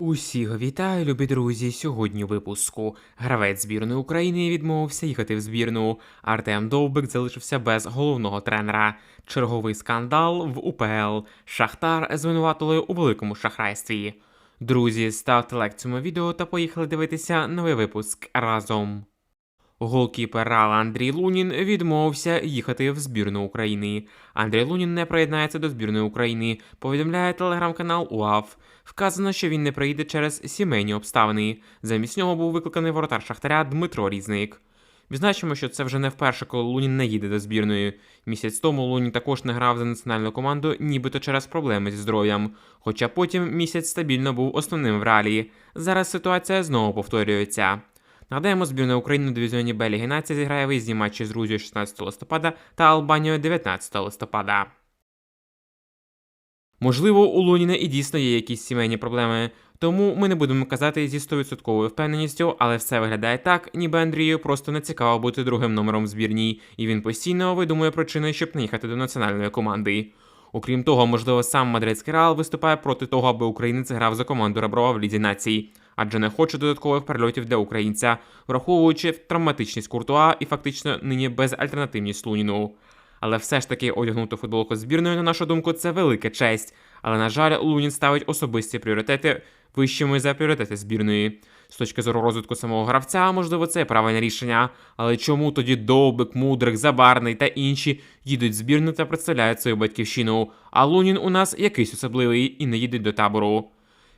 Усіх вітаю, любі друзі. Сьогодні у випуску гравець збірної України відмовився їхати в збірну. Артем Довбик залишився без головного тренера. Черговий скандал в УПЛ. Шахтар звинуватили у великому шахрайстві. Друзі, ставте лайк цьому відео та поїхали дивитися новий випуск разом. Голкіпер Рала Андрій Лунін відмовився їхати в збірну України. Андрій Лунін не приєднається до збірної України, повідомляє телеграм-канал УАФ. Вказано, що він не приїде через сімейні обставини. Замість нього був викликаний воротар Шахтаря Дмитро Різник. Відзначимо, що це вже не вперше, коли Лунін не їде до збірної. Місяць тому Лунін також не грав за національну команду, нібито через проблеми зі здоров'ям. Хоча потім місяць стабільно був основним в ралі. Зараз ситуація знову повторюється. Нагадаємо, збірна України у дивізіоні Б Ліги Нації зіграє виїзні матчі з Грузією 16 листопада та Албанією 19 листопада. Можливо, у Луніна і дійсно є якісь сімейні проблеми, тому ми не будемо казати зі 100% впевненістю, але все виглядає так, ніби Андрію просто не цікаво бути другим номером в збірній, і він постійно видумує причини, щоб не їхати до національної команди. Окрім того, можливо, сам мадридський Реал виступає проти того, аби українець грав за команду Реброва в Лізі націй, адже не хоче додаткових перельотів для українця, враховуючи травматичність Куртуа і фактично нині безальтернативність Луніну. Але все ж таки одягнути футболку збірної, на нашу думку, це велика честь. Але, на жаль, Лунін ставить особисті пріоритети вищими за пріоритети збірної. З точки зору розвитку самого гравця, можливо, це правильне рішення. Але чому тоді Довбик, Мудрик, Забарний та інші їдуть в збірну та представляють свою батьківщину, а Лунін у нас якийсь особливий і не їде до табору.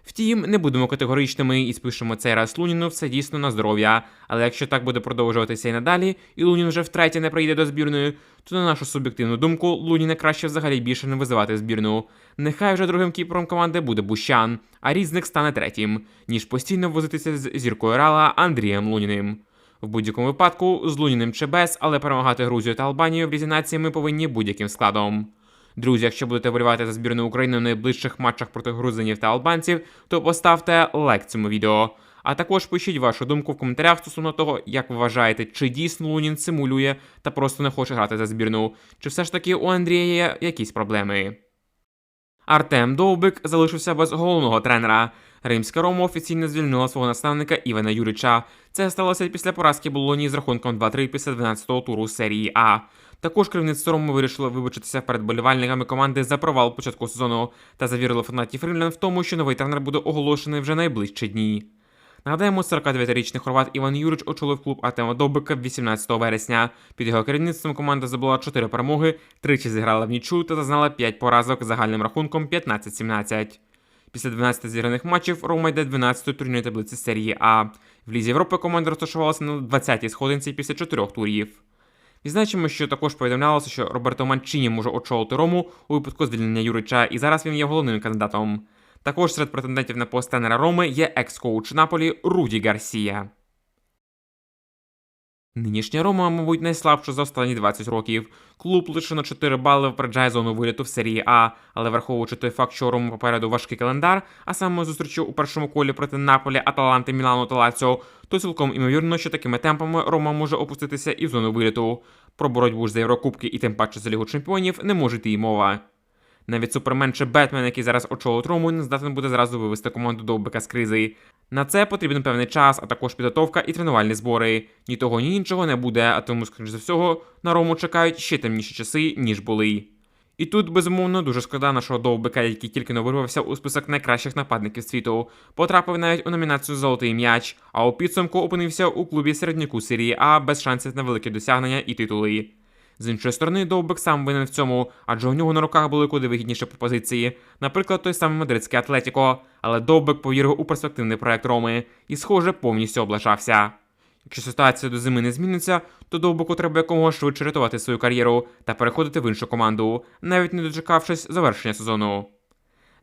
Втім, не будемо категоричними і спишемо цей раз Луніну все дійсно на здоров'я. Але якщо так буде продовжуватися і надалі, і Лунін вже втретє не прийде до збірної, то на нашу суб'єктивну думку, Луніна краще взагалі більше не визивати збірну. Нехай вже другим кіпером команди буде Бущан, а різник стане третім, ніж постійно возитися з зіркою Рала Андрієм Луніним. В будь-якому випадку з Луніним чи без, але перемагати Грузію та Албанію в лізі нації ми повинні будь-яким складом. Друзі, якщо будете вболівати за збірну України в найближчих матчах проти грузинів та албанців, то поставте лайк цьому відео. А також пишіть вашу думку в коментарях стосовно того, як ви вважаєте, чи дійсно Лунін симулює та просто не хоче грати за збірну, чи все ж таки у Андрія є якісь проблеми. Артем Довбик залишився без головного тренера. Римська Рома офіційно звільнила свого наставника Івана Юрича. Це сталося після поразки Болоні з рахунком 2-3 після 12-го туру серії А. Також керівництво Роми вирішило вибачитися перед болівальниками команди за провал початку сезону та завірило фанатів Римлян в тому, що новий тренер буде оголошений вже найближчі дні. Нагадаємо, 49-річний хорват Іван Юрич очолив клуб Артема Довбика 18 вересня. Під його керівництвом команда здобула 4 перемоги, тричі зіграла в нічу та зазнала 5 поразок загальним рахунком 15-17. Після 12 зіграних матчів Рома йде 12-ї турнірної таблиці серії А. В Лізі Європи команда розташувалася на 20-й сходинці після 4 турів. Відзначимо, що також повідомлялося, що Роберто Манчині може очолити Рому у випадку звільнення Юрича, і зараз він є головним кандидатом. Також серед претендентів на пост тренера Роми є екс-коуч Наполі Руді Гарсія. Нинішня Рома, мабуть, найслабша за останні 20 років. Клуб лише на 4 бали впереджає зону виліту в серії А, але враховуючи той факт, що Рому попереду важкий календар, а саме зустрічі у першому колі проти Наполі, Аталанти, Мілану та Лаціо, то цілком імовірно, що такими темпами Рома може опуститися і в зону виліту. Про боротьбу ж за Єврокубки і тим паче за Лігу Чемпіонів не може йти й мова. Навіть супермен чи Бетмен, який зараз очолить не здатен буде зразу вивести команду довбика з кризи. На це потрібен певний час, а також підготовка і тренувальні збори. Ні того, ні іншого не буде, а тому, скоріш за всього, на Рому чекають ще темніші часи, ніж були. І тут, безумовно, дуже шкода нашого довбика, який тільки не вирвався у список найкращих нападників світу, потрапив навіть у номінацію Золотий м'яч, а у підсумку опинився у клубі середняку серії А без шансів на великі досягнення і титули. З іншої сторони, Довбик сам винен в цьому, адже у нього на руках були куди вигідніші пропозиції, наприклад, той самий мадридський Атлетіко, але Довбик повірив у перспективний проект Роми і, схоже, повністю облажався. Якщо ситуація до зими не зміниться, то Довбику треба якомога швидше рятувати свою кар'єру та переходити в іншу команду, навіть не дочекавшись завершення сезону.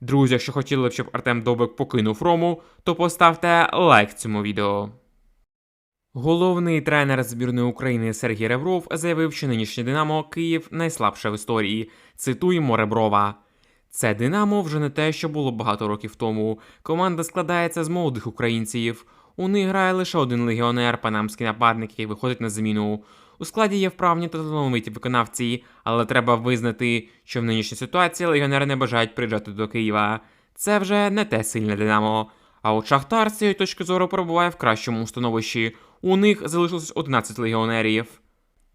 Друзі, якщо хотіли б, щоб Артем Довбик покинув Рому, то поставте лайк цьому відео. Головний тренер збірної України Сергій Ребров заявив, що нинішнє Динамо Київ найслабше в історії. Цитуємо Реброва. Це Динамо вже не те, що було багато років тому. Команда складається з молодих українців. У них грає лише один легіонер, панамський нападник, який виходить на заміну. У складі є вправні та талановиті виконавці, але треба визнати, що в нинішній ситуації легіонери не бажають приїжджати до Києва. Це вже не те сильне Динамо. А от Шахтар з цієї точки зору перебуває в кращому становищі. У них залишилось 11 легіонерів.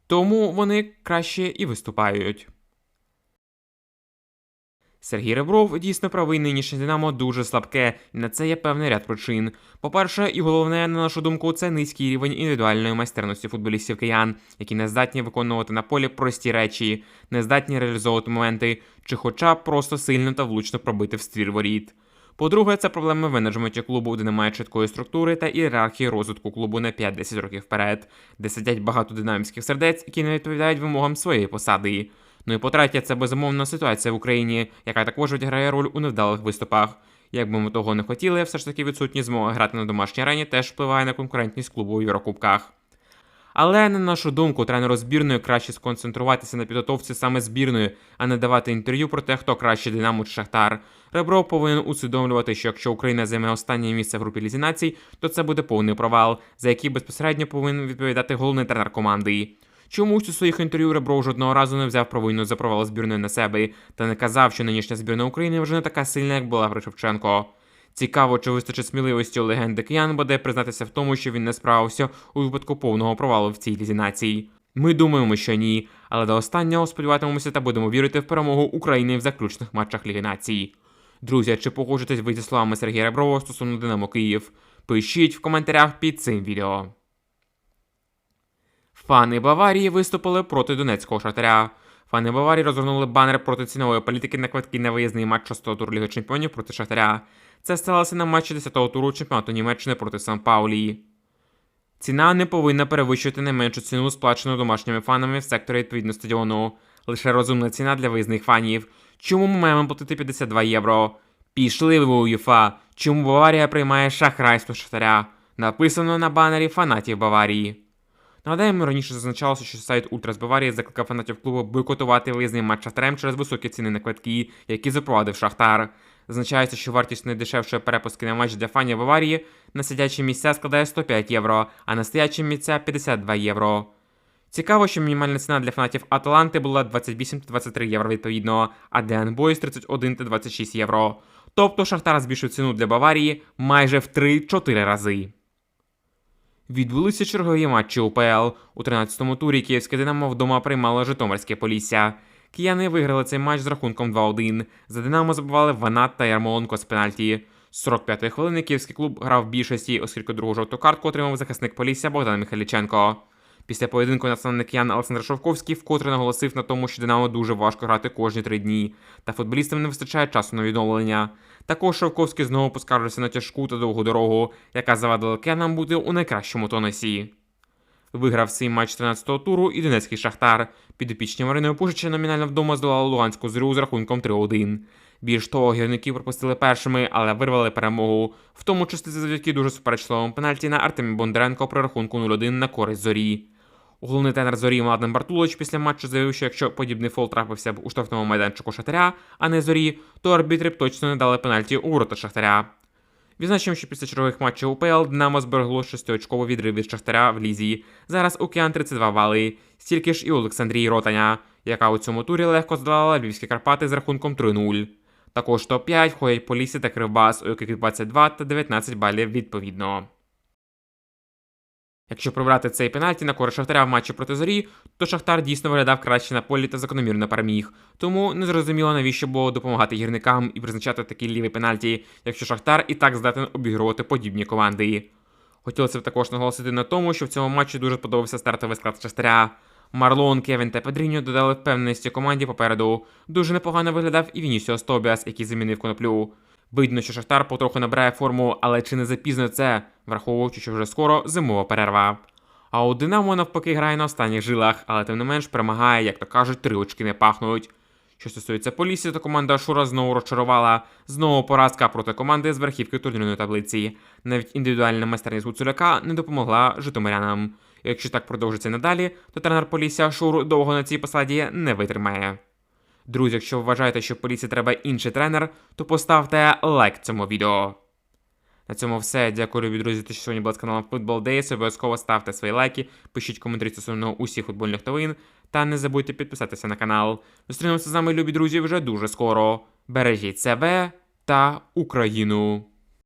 Тому вони краще і виступають. Сергій Ребров дійсно правий нинішнє Динамо дуже слабке, і на це є певний ряд причин. По-перше, і головне, на нашу думку, це низький рівень індивідуальної майстерності футболістів киян, які не здатні виконувати на полі прості речі, не здатні реалізовувати моменти, чи хоча б просто сильно та влучно пробити в ствір воріт. По-друге, це проблеми менеджменті клубу, де немає чіткої структури та ієрархії розвитку клубу на 5-10 років вперед, де сидять багато динамівських сердець, які не відповідають вимогам своєї посади. Ну і по-третє, це безумовна ситуація в Україні, яка також відіграє роль у невдалих виступах. Як би ми того не хотіли, все ж таки відсутність змоги грати на домашній арені теж впливає на конкурентність клубу у Єврокубках. Але на нашу думку, тренеру збірної краще сконцентруватися на підготовці саме збірної, а не давати інтерв'ю про те, хто краще Динамо чи Шахтар. Ребров повинен усвідомлювати, що якщо Україна займе останнє місце в групі Лізі націй, то це буде повний провал, за який безпосередньо повинен відповідати головний тренер команди. Чомусь у своїх інтерв'ю Ребров жодного разу не взяв провину за провал збірної на себе та не казав, що нинішня збірна України вже не така сильна, як була при Шевченко. Цікаво, чи вистачить сміливості у легенди киян буде признатися в тому, що він не справився у випадку повного провалу в цій лізі націй. Ми думаємо, що ні, але до останнього сподіватимемося та будемо вірити в перемогу України в заключних матчах Ліги націй. Друзі, чи погоджуєтесь ви зі словами Сергія Реброва стосовно Динамо Київ? Пишіть в коментарях під цим відео. Фани Баварії виступили проти Донецького шахтаря. Фани Баварії розгорнули банер проти цінової політики на квитки на виїзний матч 6-го туру Ліги Чемпіонів проти Шахтаря. Це сталося на матчі 10-го туру чемпіонату Німеччини проти Сан Паулії. Ціна не повинна перевищувати найменшу ціну, сплачену домашніми фанами в секторі відповідно стадіону. Лише розумна ціна для виїзних фанів. Чому ми маємо платити 52 євро? Пішли ви УЄФА. Чому Баварія приймає шахрайство Шахтаря? Написано на банері фанатів Баварії. Нагадаємо, раніше зазначалося, що сайт Ультрас Баварії закликав фанатів клубу бойкотувати виїзний матч Шахтарем через високі ціни на квитки, які запровадив Шахтар. Зазначається, що вартість найдешевшої перепустки на матч для фанів Баварії на сидячі місця складає 105 євро, а на стоячі місця 52 євро. Цікаво, що мінімальна ціна для фанатів Аталанти була 28 та 23 євро відповідно, а для Анбойс 31 та 26 євро. Тобто Шахтар збільшив ціну для Баварії майже в 3-4 рази. Відбулися чергові матчі УПЛ. У 13-му турі Київське Динамо вдома приймало Житомирське Полісся. Кияни виграли цей матч з рахунком 2-1. За Динамо забували Ванат та Ярмоленко з пенальті. З 45-ї хвилини київський клуб грав в більшості, оскільки другу жовту картку отримав захисник Полісся Богдан Михайліченко. Після поєдинку національний киян Олександр Шовковський вкотре наголосив на тому, що Динамо дуже важко грати кожні три дні, та футболістам не вистачає часу на відновлення. Також Шовковський знову поскаржився на тяжку та довгу дорогу, яка завадила киянам бути у найкращому тонусі. Виграв свій матч 13-го туру і Донецький Шахтар. Підопічні Мариною Пушича номінально вдома здолали Луганську зрю з рахунком 3-1. Більш того, гірники пропустили першими, але вирвали перемогу, в тому числі завдяки дуже суперечливому пенальті на Артемі Бондаренко при рахунку 0-1 на користь зорі. Головний тренер зорі Младен Бартулович після матчу заявив, що якщо подібний фол трапився б у штрафному майданчику Шахтаря, а не зорі, то арбітри б точно не дали пенальті у ворота Шахтаря. Відзначимо, що після чергових матчів УПЛ Динамо зберегло шестиочковий відрив від Шахтаря в Лізі. Зараз Океан 32 бали, стільки ж і Олександрії Ротаня, яка у цьому турі легко здолала Львівські Карпати з рахунком 3-0. Також топ-5 ходять Полісі та Кривбас, у яких 22 та 19 балів відповідно. Якщо прибрати цей пенальті на користь Шахтаря в матчі проти зорі, то Шахтар дійсно виглядав краще на полі та закономірно переміг. Тому незрозуміло, навіщо було допомагати гірникам і призначати такі ліві пенальті, якщо Шахтар і так здатен обігрувати подібні команди. Хотілося б також наголосити на тому, що в цьому матчі дуже сподобався стартовий склад Шахтаря. Марлон, Кевін та Педріньо додали впевненості команді попереду. Дуже непогано виглядав і Вінісіос Тобіас, який замінив коноплю. Видно, що Шахтар потроху набирає форму, але чи не запізно це, враховуючи, що вже скоро зимова перерва. А у Динамо навпаки грає на останніх жилах, але тим не менш перемагає, як то кажуть, три очки не пахнуть. Що стосується Полісі, то команда Шура знову розчарувала. Знову поразка проти команди з верхівки турнірної таблиці. Навіть індивідуальна майстерність Гуцуляка не допомогла житомирянам. Якщо так продовжиться надалі, то тренер Полісся Шур довго на цій посаді не витримає. Друзі, якщо вважаєте, що поліції треба інший тренер, то поставте лайк цьому відео. На цьому все. Дякую, любі друзі, що сьогодні були з каналом Football Days. Обов'язково ставте свої лайки, пишіть коментарі стосовно усіх футбольних новин, та не забудьте підписатися на канал. Зустрінемося з вами, любі друзі, вже дуже скоро. Бережіть себе та Україну!